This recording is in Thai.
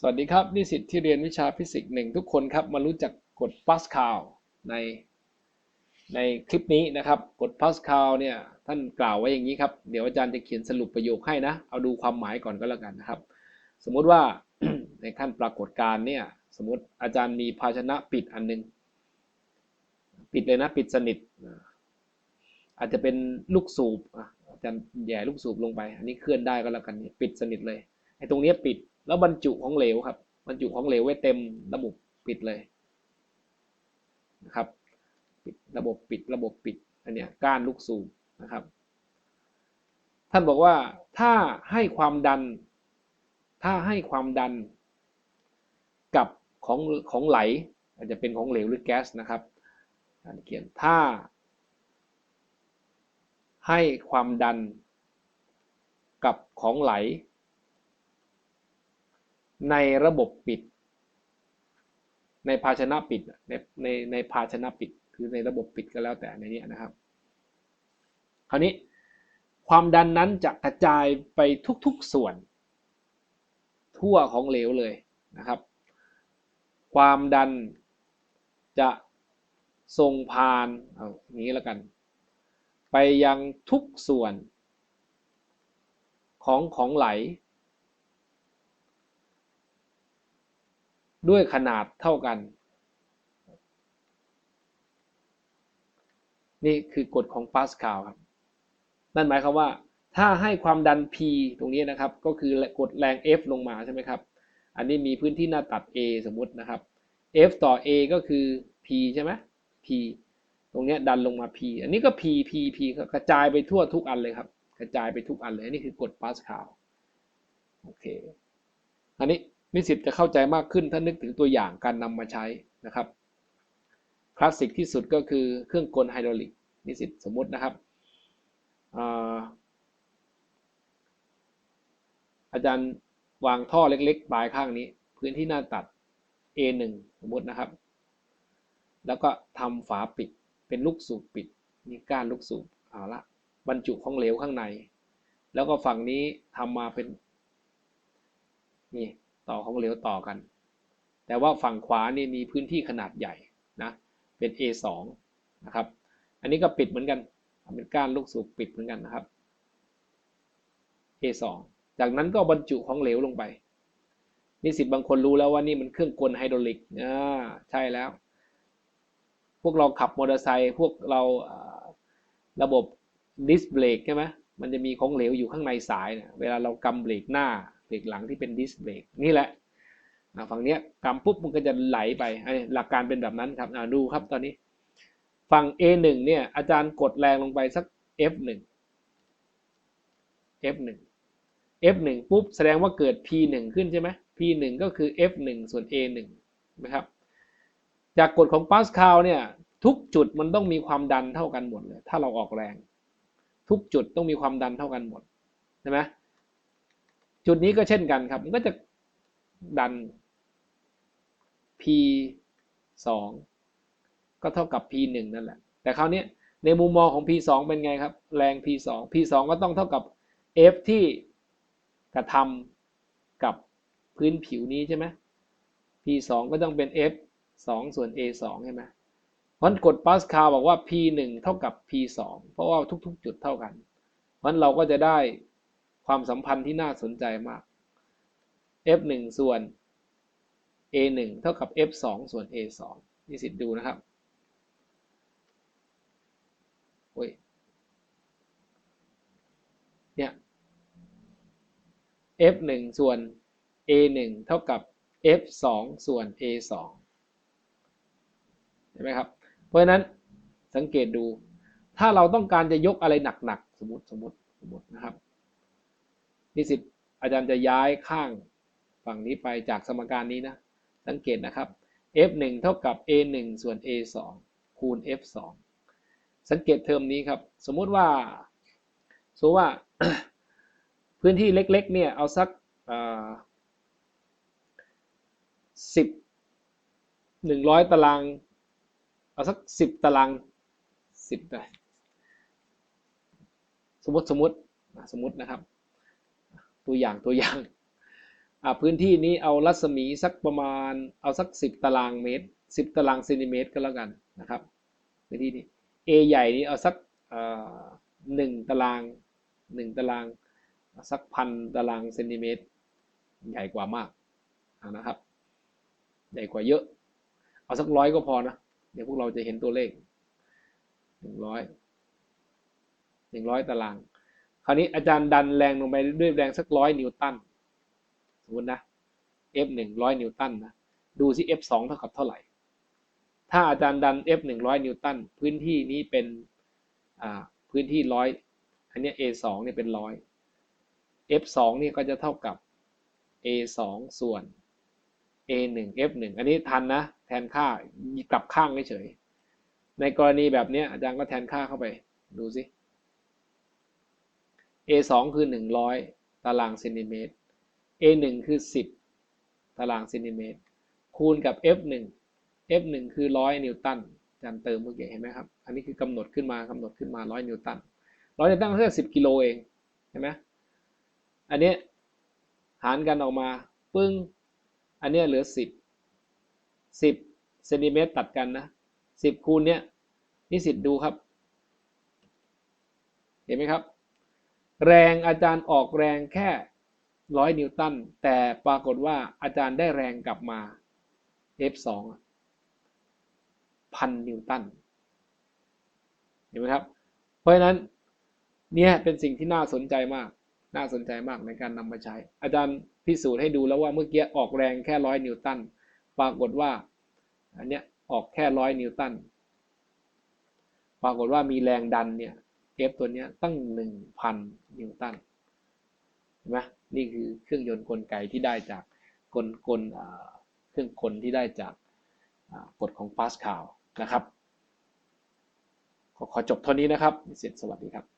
สวัสดีครับนิสิตที่เรียนวิชาฟิสิกส์หนึ่งทุกคนครับมารู้จักกฎปาสคาลในในคลิปนี้นะครับกฎปาสคาลเนี่ยท่านกล่าวไว้อย่างนี้ครับ เดี๋ยวอาจารย์จะเขียนสรุปประโยคให้นะ เอาดูความหมายก่อนก็แล้วกันนะครับ สมมุติว่าในขั้นปรากฏการณ์เนี่ยสมมติอาจารย์มีภาชนะปิดอันนึง ปิดเลยนะปิดสนิท อาจจะเป็นลูกสูบอะอาจารย์แย่ลูกสูบลงไป อันนี้เคลื่อนได้ก็แล้วกันปิดสนิทเลยไอ้ตรงนี้ปิด แล้วบรรจุของเหลวครับ บรรจุของเหลวไว้เต็มระบบปิดเลยนะครับปิดระบบปิดระบบปิดอันเนี้ยก้านลูกสูบนะครับ ท่านบอกว่าถ้าให้ความดัน ถ้าให้ความดันกับของของไหล อาจจะเป็นของเหลวหรือแก๊สนะครับท่านเขียนถ้า ให้ความดันกับของไหล ในระบบปิด ในภาชนะปิดในในในภาชนะปิด คือในระบบปิดก็แล้วแต่ในนี้นะครับ คราวนี้ความดันนั้นจะกระจายไปทุกๆส่วน ทั่วของเหลวเลยนะครับ ความดันจะส่งผ่านเอางนี้แล้วกัน ไปยังทุกส่วน ของของไหล ด้วยขนาดเท่ากัน นี่คือกฎของปาสคาลครับ นั่นหมายความว่าถ้าให้ความดัน P ตรงนี้นะครับ ก็คือกดแรง F ลงมาใช่ไหมครับ อันนี้มีพื้นที่หน้าตัด A สมมตินะครับ F ต่อ A ก็คือ P ใช่ไหม P ตรงนี้ดันลงมา P อันนี้ก็ P P P กระจายไปทั่วทุกอันเลยครับ กระจายไปทุกอันเลย นี่คือกฎปาสคาล โอเค อันนี้ นิสิตจะเข้าใจมากขึ้นถ้านึกถึงตัวอย่างการนำมาใช้นะครับคลาสสิกที่สุดก็คือเครื่องกลไฮดรอลิกนิสิตสมมตินะครับอาจารย์วางท่อเล็กๆปลายข้างนี้ พื้นที่หน้าตัด A1 สมมตินะครับ แล้วก็ทำฝาปิดเป็นลูกสูบปิดนี่ก้านลูกสูบเอาละบรรจุของเหลวข้างใน แล้วก็ฝั่งนี้ทำมาเป็นนี่ ต่อของเหลวต่อกัน แต่ว่าฝั่งขวานี่มีพื้นที่ขนาดใหญ่นะเป็น A2 นะครับ อันนี้ก็ปิดเหมือนกันเป็นก้านลูกสูบปิดเหมือนกันนะครับ A2 จากนั้นก็บรรจุของเหลวลงไปนิสิตบางคนรู้แล้วว่านี่มันเครื่องกลไฮดรอลิกอ่าใช่แล้ว พวกเราขับมอเตอร์ไซค์พวกเราระบบดิสเบรกใช่ไหมมันจะมีของเหลวอยู่ข้างในสายเนะเวลาเรากำเบรกหน้า เบรกหลังที่เป็นดิสเบรกนี่แหละฝั่งนี้กำปุ๊บมันก็จะไหลไปหลักการเป็นแบบนั้นครับดูครับตอนนี้ ฝั่ง A1 เนี่ยอาจารย์กดแรงลงไปสัก F1 F1 F1 ปุ๊บแสดงว่าเกิด P1 ขึ้นใช่ไหม P1 ก็คือ F1 ส่วน A1 นะครับ จากกฎของปาสคาลเนี่ยทุกจุดมันต้องมีความดันเท่ากันหมดเลยถ้าเราออกแรง ทุกจุดต้องมีความดันเท่ากันหมดใช่ไหม จุดนี้ก็เช่นกันครับ มันก็จะดัน p 2ก็เท่ากับ p 1นั่นแหละ แต่คราวนี้ในมุมมองของ p 2เป็นไงครับ แรง p 2 p 2ก็ต้องเท่ากับ f ที่กระทำกับพื้นผิวนี้ใช่ไหม p 2ก็ต้องเป็น f 2ส่วน a 2ใช่ไหมเพราะกฎปาสคาลบอกว่า p 1เท่ากับ p 2เพราะว่าทุก ๆ จุดเท่ากันเพราะเราก็จะได้ ความสัมพันธ์ที่น่าสนใจมาก f 1ส่วน a 1เท่ากับ f 2ส่วน a 2นี่สิดูนะครับโอ้ยเนี่ย f 1ส่วน a 1เท่ากับ f 2ส่วน a 2เห็นไหมครับ เพราะฉะนั้นสังเกตดู ถ้าเราต้องการจะยกอะไรหนักๆ สมมติสมมติสมมตินะครับ นิสิตอาจารย์จะย้ายข้างฝั่งนี้ไปจากสมการนี้นะ สังเกตนะครับ f1 เท่ากับ a1 ส่วน a2 คูณ f2 สังเกตเทอมนี้ครับ สมมุติว่า สมมติว่าพื้นที่เล็กๆ เนี่ย เอาสักสิบหนึ่งร้อยตาราง เอาสักสิบตารางสิบไปสมมติสมมติสมมตินะครับ ตัวอย่างตัวอย่างพื้นที่นี้เอารัศมีสักประมาณเอาสักสิบตารางเมตรสิบตารางเซนติเมตรก็แล้วกันนะครับพื้นที่นี้ A ใหญ่นี้เอาสักหนึ่งตารางหนึ่งตารางสักพันตารางเซนติเมตร ใหญ่กว่ามากนะครับ ใหญ่กว่าเยอะ เอาสักร้อยก็พอนะ เดี๋ยวพวกเราจะเห็นตัวเลขหนึ่งร้อยหนึ่งร้อยตาราง ราวนี้อาจารย์ดันแรงลงไปด้วยแรงสักร้อยนิวตันสมมตินะ F หนึ่งร้อยนิวตันนะดูสิ F สองเท่ากับเท่าไหร่ ถ้าอาจารย์ดัน F หนึ่งร้อยนิวตันพื้นที่นี้เป็นพื้นที่ร้อยอันนี้ A สองเนี่ยเป็นร้อย F สองนี่ก็จะเท่ากับ A สองส่วน A หนึ่ง F หนึ่งอันนี้ทันนะ แทนค่ากลับข้างเฉยในกรณีแบบนี้อาจารย์ก็แทนค่าเข้าไปดูสิ A สองคือหนึ่งร้อยตารางเซนติเมตร A หนึ่งคือสิบตารางเซนติเมตร คูณกับ F หนึ่ง F หนึ่งคือร้อยนิวตันอาจารย์เติมเมื่อกี้เห็นไหมครับ อันนี้คือกำหนดขึ้นมากำหนดขึ้นมาร้อยนิวตันร้อยนิวตันก็แค่สิบกิโลเอง เห็นไหมอันนี้หารกันออกมา ปึ้ง อันนี้เหลือสิบสิบเซนติเมตรตัดกันนะสิบคูณเนี้ยนิสิตดูครับ เห็นไหมครับ แรงอาจารย์ออกแรงแค่ร้อยนิวตันแต่ปรากฏว่าอาจารย์ได้แรงกลับมา F2 พันนิวตันเห็นไหมครับ เพราะฉะนั้นเนี่ยเป็นสิ่งที่น่าสนใจมาก น่าสนใจมากในการนำมาใช้ อาจารย์พิสูจน์ให้ดูแล้วว่าเมื่อกี้ออกแรงแค่ร้อยนิวตันปรากฏว่าอันเนี้ยออกแค่ร้อยนิวตันปรากฏว่ามีแรงดันเนี่ย F ตัวนี้ตั้งหนึ่งพันนิวตันเห็นไหมนี่คือเครื่องยนต์กลไกที่ได้จากกลกลเครื่องกลที่ได้จากกฎของปาสคาลนะครับขอจบเท่านี้นะครับเสร็จสวัสดีครับ